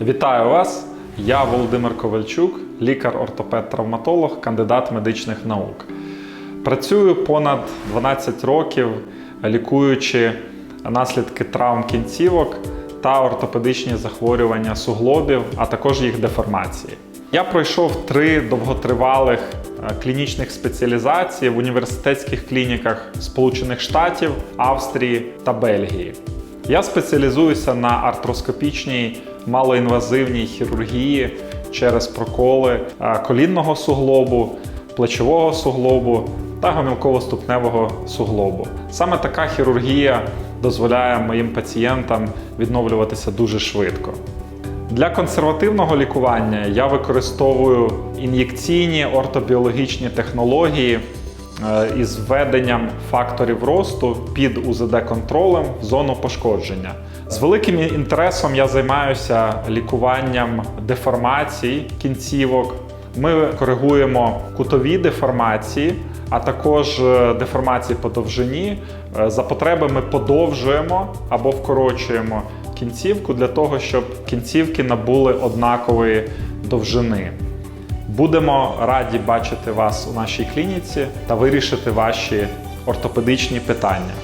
Вітаю вас! Я Володимир Ковальчук, лікар-ортопед-травматолог, кандидат медичних наук. Працюю понад 12 років, лікуючи наслідки травм кінцівок та ортопедичні захворювання суглобів, а також їх деформації. Я пройшов три довготривалих е, клінічних спеціалізації в університетських клініках Сполучених Штатів, Австрії та Бельгії. Я спеціалізуюся на артроскопічній малоінвазивній хірургії через проколи е, колінного суглобу, плечового суглобу та гомілково-ступневого суглобу. Саме така хірургія дозволяє моїм пацієнтам відновлюватися дуже швидко. Для консервативного лікування я використовую ін'єкційні ортобіологічні технології із введенням факторів росту під УЗД-контролем в зону пошкодження. З великим інтересом я займаюся лікуванням деформацій кінцівок. Ми коригуємо кутові деформації, а також е, деформації по довжині. Е, За потреби ми подовжуємо або вкорочуємо кінцівку для того, щоб кінцівки набули однакової довжини. Будемо раді бачити вас у нашій клініці та вирішити ваші ортопедичні питання.